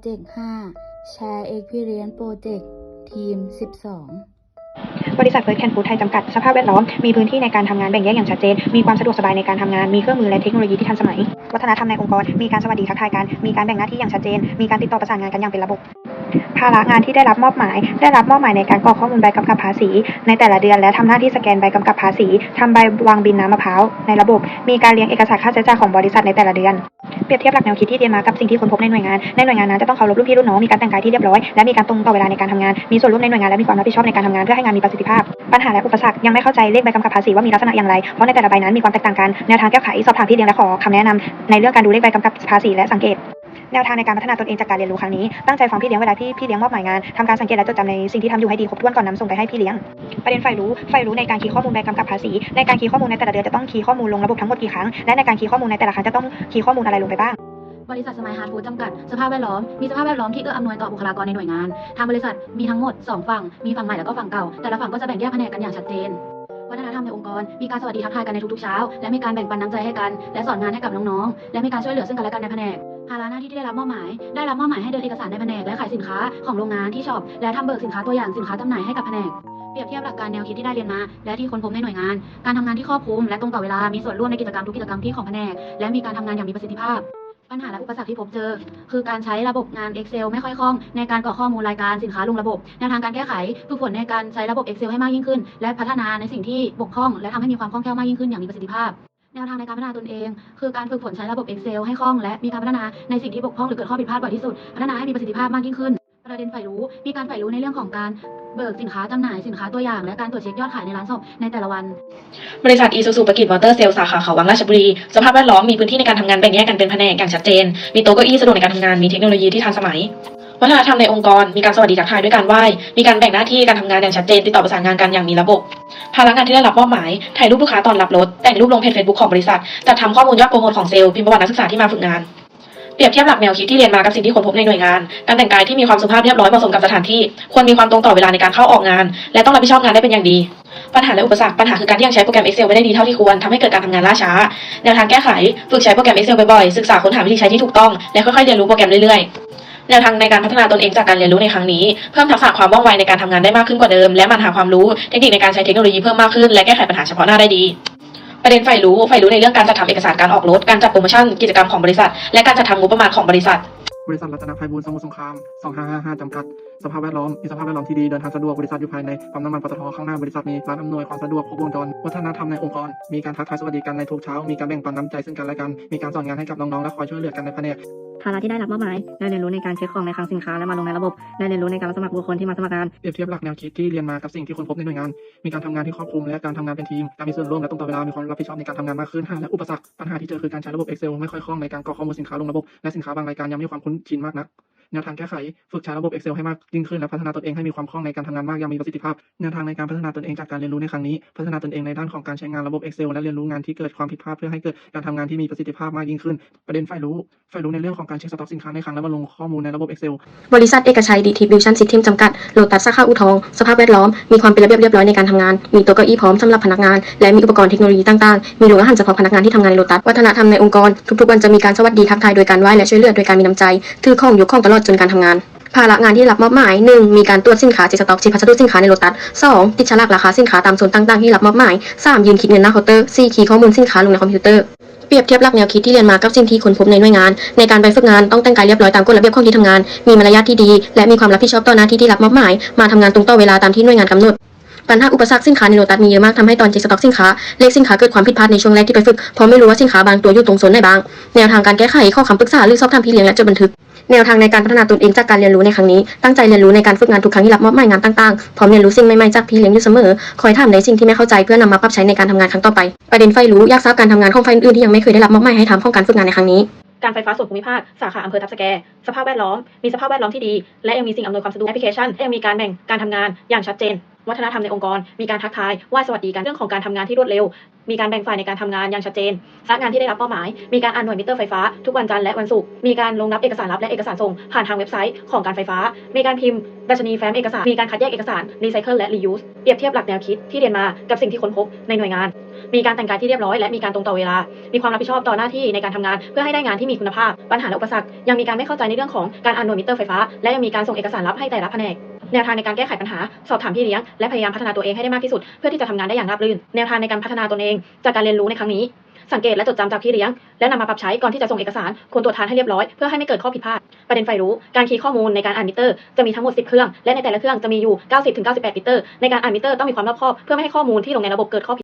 เจกต์5แชร์ Experience Project ทีม 12บริษัทเฟิร์สแคนฟูดไทยจำกัด สภาพแวดล้อม มีพื้นที่ในการทำงานแบ่งแยกอย่างชัดเจน มีความสะดวกสบายในการทำงาน มีเครื่องมือและเทคโนโลยีที่ทันสมัย วัฒนธรรมในองค์กร มีการสวัสดีทักทายกัน มีการแบ่งหน้าที่อย่างชัดเจน มีการติดต่อประสานงานกันอย่างเป็นระบบ ภาระงานที่ได้รับมอบหมาย ได้รับมอบหมายในการกรอกข้อมูลใบกำกับภาษี ในแต่ละเดือนและทำหน้าที่สแกนใบกำกับภาษีทำใบวางบินน้ำมะพร้าวในระบบ มีการเรียงเอกสารค่าใช้จ่ายของบริษัทในแต่ละเดือน เปรียบเทียบหลักแนวคิดที่เรียนมากับสิ่งที่ค้นพบในหน่วยงาน ในหน่วยงานนั้นจะต้องเคารพรุ่นพี่รุ่นน้อง มีการแต่งกายที่เรียบร้อย และมีการตรงต่อเวลาในการทำงาน มีส่วนร่วมในหน่วยงานและมีความรับผิดชอบในการทำงานเพื่อให้งานมีประสิทธิภาพ ปัญหาและอุปสรรคยังไม่เข้าใจเลขใบกำกับภาษีว่ามีลักษณะอย่างไร เพราะในแต่ละใบนั้นมีความแตกต่างกัน แนวทางแก้ไขสอบถามพี่เลี้ยงและขอคำแนะนำในเรื่องการดูเลขใบกำกับภาษีและสังเกต แนวทางในการพัฒนาตนเองจากการเรียนรู้ครั้งนี้ ตั้งใจฟังพี่เลี้ยงเวลาที่พี่เลี้ยงมอบหมายงานทำการสังเกตและจดจำในสิ่งที่ทำอยู่ให้ดีครบถ้วนก่อนนำส่งไปให้พี่เลี้ยง ประเด็นใฝ่รู้ใฝ่รู้ในการคีย์ข้อมูลใบกำกับภาษี ในการคีย์ข้อมูลในแต่ละเดือนจะต้องคีย์ข้อมูลลงระบบทั้งหมดกี่ครั้ง และในการคีย์ข้อมูลในแต่ละครั้งจะต้องคีย์ข้อมูลอะไรลงไปบ้างบริษัทสมัยฮาร์ดฟู้ดจำกัด สภาพแวดล้อม มีสภาพแวดล้อมที่เอื้ออำนวยต่อบุคลากรในหน่วยงาน ทางบริษัทมีทั้งหมด 2 ฝั่ง มีฝั่งใหม่แล้วก็ฝั่งเก่า แต่ละฝั่งก็จะแบ่งแยกแผนกกันอย่างชัดเจน วัฒนธรรมในองค์กร มีการสวัสดีทักทายกันในทุกๆเช้า และมีการแบ่งปันน้ำใจให้กัน และสอนงานให้กับน้องๆ และมีการช่วยเหลือซึ่งกันและกันในแผนก ภาระหน้าที่ที่ได้รับมอบหมาย ได้รับมอบหมายให้เดินเอกสารในแผนกและขายสินค้าของโรงงานที่ช็อปและทำเบิกสินค้าตัวอย่างสินค้าจำหน่ายให้กับแผนกเปรียบเทียบหลักการแนวคิดที่ได้เรียนมา และที่ค้นพบในหน่วยงาน การทำงานที่ครอบคลุมและตรงต่อเวลา มีส่วนร่วมในกิจกรรมทุกกิจกรรมที่ของแผนก และมีการทำงานอย่างมีประสิทธิภาพ ปัญหาและอุปสรรคที่พบเจอ คือการใช้ระบบงาน Excel ไม่ค่อยคล่อง ในการกรอกข้อมูลรายการสินค้าลงระบบแนวทางการแก้ไขฝึกฝนในการใช้ระบบ Excel ให้มากยิ่งขึ้น และพัฒนาในสิ่งที่บกพร่อง และทำให้มีความคล่องแคล่วมากยิ่งขึ้นอย่างมีประสิทธิภาพ แนวทางในการพัฒนาตนเอง คือการฝึกฝนใช้ระบบ Excel ให้คล่องและมีการพัฒนาในสิ่งที่บกพร่องหรือเกิดข้อผิดพลาดบ่อยที่สุด พัฒนาให้มีประสิทธิภาพมากยิ่งขึ้น ประเด็นใฝ่รู้ มีการใฝ่รู้ในเรื่องของการเบิกสินค้าจำหน่ายสินค้าตัวอย่าง และการตรวจเช็คยอดขายในร้านสดในแต่ละวัน บริษัทอีซูซูประกิจวอเตอร์เซลสาขาเขาวังราชบุรี สภาพแวดล้อมมีพื้นที่ในการทำงานแบ่งแยกกันเป็นแผนกอย่างชัดเจน มีโต๊ะเก้าอี้สะดวกในการทำงาน มีเทคโนโลยีที่ทันสมัย วัฒนธรรมในองค์กรมีการสวัสดีทักทายด้วยการไหว้ มีการแบ่งหน้าที่การทำงานอย่างชัดเจนติดต่อประสานงานกันอย่างมีระบบ ภาระงานที่ได้รับมอบหมาย ถ่ายรูปลูกค้าตอนรับรถ แต่งรูปลงเพจเฟซบุ๊กของบริษัท จัดทำข้อมูลยอดโปรโมทของเซลล์ พิมพ์ประวัตินักศึกษาที่มาฝึกงาน เปรียบเทียบหลักแนวคิดที่เรียนมากับสิ่งที่ค้นพบในหน่วยงาน การแต่งกายที่มีความสุภาพเรียบร้อยเหมาะสมกับสถานที่ ควรมีความตรงต่อเวลาในการเข้าออกงาน และต้องรับผิดชอบงานได้เป็นอย่างดี ปัญหาและอุปสรรค ปัญหาคือการที่ยังใช้โปรแกรม Excel ไม่ได้ดีเท่าที่ควรทำให้เกิดการทำงานล่าช้า แนวทางแก้ไข ฝึกใช้โปรแกรม Excel บ่อยๆ ศึกษาค้นหาวิธีใช้ที่ถูกต้อง และค่อยๆเรียนรู้โปรแกรมเรื่อยๆ แนวทางในการพัฒนาตนเองจากการเรียนรู้ในครั้งนี้ เพิ่มทักษะความว่องไวในการทำงานได้มากขึ้นกว่าเดิม และมันหาความรู้เทคนิคในการใช้เทคโนโลยีเพิ่มมากขึ้นและแก้ไขปัญหาเฉพาะหน้าได้ดีประเด็นใฝ่รู้ใฝ่รู้ในเรื่องการจัดทำเอกสารการออกรถ การจัดโปรโมชั่น กิจกรรมของบริษัท และการจัดทำงบประมาณของบริษัท บริษัทรัตนภัยบูลย์สมุทรสงคราม 2555 จำกัด สภาพแวดล้อม มีสภาพแวดล้อมที่ดี เดินทางสะดวก บริษัทอยู่ภายในปั๊มน้ำมันปตทข้างหน้า บริษัทมีร้านอำนวยความสะดวกครบวงจร วัฒนธรรมในองค์กร มีการทักทายสวัสดีกันในทุกเช้า มีการแบ่งปันน้ำใจซึ่งกันและกัน มีการสอนงานให้กับน้องๆ และคอยช่วยเหลือกันในแผนก ภาระที่ได้รับมอบหมายได้เรียนรู้ในการเช็คของในคลังสินค้าและมาลงในระบบได้เรียนรู้ในการรับสมัครบุคคลที่มาสมัครงานเปรียบเทียบหลักแนวคิดที่เรียนมากับสิ่งที่ค้นพบในหน่วยงาน มีการทำงานที่ครอบคลุมและการทำงานเป็นทีมการมีส่วนร่วมและตรงต่อเวลามีความรับผิดชอบในการทำงานมากขึ้นปัญหาและอุปสรรคปัญหาที่เจอคือการใช้ระบบ Excel ไม่ค่อยคล่องในการกรอกข้อมูลสินค้าลงระบบและสินค้าบางรายการยังไม่มีความคุ้นชินมากนัก แนวทางแก้ไข ฝึกใช้ระบบ Excel ให้มากยิ่งขึ้นและพัฒนาตนเองให้มีความคล่องในการทำงานมากอยังมีประสิทธิภาพแนวทางในการพัฒนาตนเองจากการเรียนรู้ในครั้งนี้ พัฒนาตนเองในด้านของการใช้งานระบบ Excel และเรียนรู้งานที่เกิดความผิดพลาดเพื่อให้เกิดการทำงานที่มีประสิทธิภาพมากยิ่งขึ้น ประเด็นฝ่ายรู้ฝ่ายรู้ในเรื่องของการเช็คสต็อกสินค้าในครั้งและมาลงข้อมูลในระบบ Excel บริษัทเอกชัยดีทีบิวชั่นซิสเต็มจำกัดโลตัสสาขาอุทอง สภาพแวดล้อม มีความเป็นระเบียบเรียบร้อยในการทำงาน มีโต๊ะเก้าอี้พร้อมสำหรับพนักงาน และมีอุปกรณ์เทคโนโลยีต่างๆ มีโรงอาหารเฉพาะพนักงานที่ทำงานในโลตัส วัฒนธรรมในองค์กร ทุกๆวันจะมีการสวัสดีทักทายโดยการไหว้และช่วยเหลือโดยการมีน้ำใจ ถือของยกของตลอดจนการทำงาน ภาระงานที่รับมอบหมาย 1. มีการตรวจสินค้าเช็คสต็อกเช็คพัสดุสินค้าในโลตัส 2. ติดฉลากราคาสินค้าตามโซนต่างๆที่รับมอบหมาย 3. ยืนคิดเงินหน้าเคาน์เตอร์ 4. คีย์ข้อมูลสินค้าลงในคอมพิวเตอร์เปรียบเทียบหลักแนวคิดที่เรียนมากับสิ่งที่ค้นพบในหน่วยงาน ในการไปฝึกงานต้องแต่งกายเรียบร้อยตามกฎระเบียบของที่ทำงาน มีมารยาทที่ดี และมีความรับผิดชอบต่อหน้าที่ที่รับมอบหมาย มาทำงานตรงต่อเวลาตามที่หน่วยงานกำหนดปัญหาอุปสรรคสินค้าในโลตัสมีเยอะมากทำให้ตอนเช็คสต็อกสินค้าเลขสินค้าเกิดความผิดพลาดในช่วงแรกที่ไปฝึกเพราะไม่รู้ว่าสินค้าบางตัวอยู่ตรงโซนไหนบ้างแนวทางการแก้ไขข้อคำปรึกษาหรือสอบถามพี่เลี้ยงและจดบันทึก แนวทางในการพัฒนาตนเองจากการเรียนรู้ในครั้งนี้ ตั้งใจเรียนรู้ในการฝึกงานทุกครั้งที่รับมอบหมายงานต่างๆ พร้อมเรียนรู้สิ่งใหม่ๆจากพี่เลี้ยงอยู่เสมอ คอยถามในสิ่งที่ไม่เข้าใจเพื่อนำมาปรับใช้ในการทำงานครั้งต่อไป ประเด็นไฟรู้อยากทราบการทำงานของไฟอื่นๆที่ยังไม่เคยได้รับมอบหมายให้ทำของการฝึกงานในครั้งนี้การไฟฟ้าส่วนภูมิภาค สาขาอำเภอทับสแก สภาพแวดล้อม มีสภาพแวดล้อมที่ดี และยังมีสิ่งอำนวยความสะดวกแอปพลิเคชันยังมีการแบ่งการทำงานอย่างชัดเจน วัฒนธรรมในองค์กร มีการทักทายไหว้สวัสดีกันเรื่องของการทำงานที่รวดเร็ว มีการแบ่งฝ่ายในการทำงานอย่างชัดเจนสักงานที่ได้รับเป้าหมาย มีการอ่านหน่วยมิเตอร์ไฟฟ้าทุกวันจันทร์และวันศุกร์ มีการลงนับเอกสารรับและเอกสารส่งผ่านทางเว็บไซต์ของการไฟฟ้า มีการพิมพ์ดัชนีแฟ้มเอกสาร มีการคัดแยกเอกสารรีไซเคิลและรียูสเปรียบเทียบหลักแนวคิดที่เรียนมากับสิ่งที่ค้นพบในหน่วยงาน มีการแต่งกายที่เรียบร้อยและมีการตรงต่อเวลา มีความรับผิดชอบต่อหน้าที่ในการทำงาน เพื่อให้ได้งานที่มีคุณภาพ ปัญหาและอุปสรรค ยังมีการไม่เข้าใจในเรื่องของการอ่านหน่วยมิเตอร์ไฟฟ้า และยังมีการส่งเอกสารลับให้แต่ละแผนก แนวทางในการแก้ไขปัญหา สอบถามพี่เลี้ยง และพยายามพัฒนาตัวเองให้ได้มากที่สุด เพื่อที่จะทำงานได้อย่างราบรื่น แนวทางในการพัฒนาตนเอง จากการเรียนรู้ในครั้งนี้ สังเกตและจดจำจากพี่เลี้ยง และนำมาปรับใช้ก่อนที่จะส่งเอกสารควรตรวจทานให้เรียบร้อยเพื่อให้ไม่เกิดข้อผิดพลาด ประเด็นไฟรู้ การคีย์ข้อมูลในการอ่านมิเตอร์จะมีทั้งหมด 10 เครื่อง และในแต่ละเครื่องจะมีอยู่ 90-98มิเตอร์ ในการอ่านมิเตอร์ต้องมีความรอบคอบเพื่อไม่ให้ข้อมูลที่ลงในระบบเกิดข้อผิด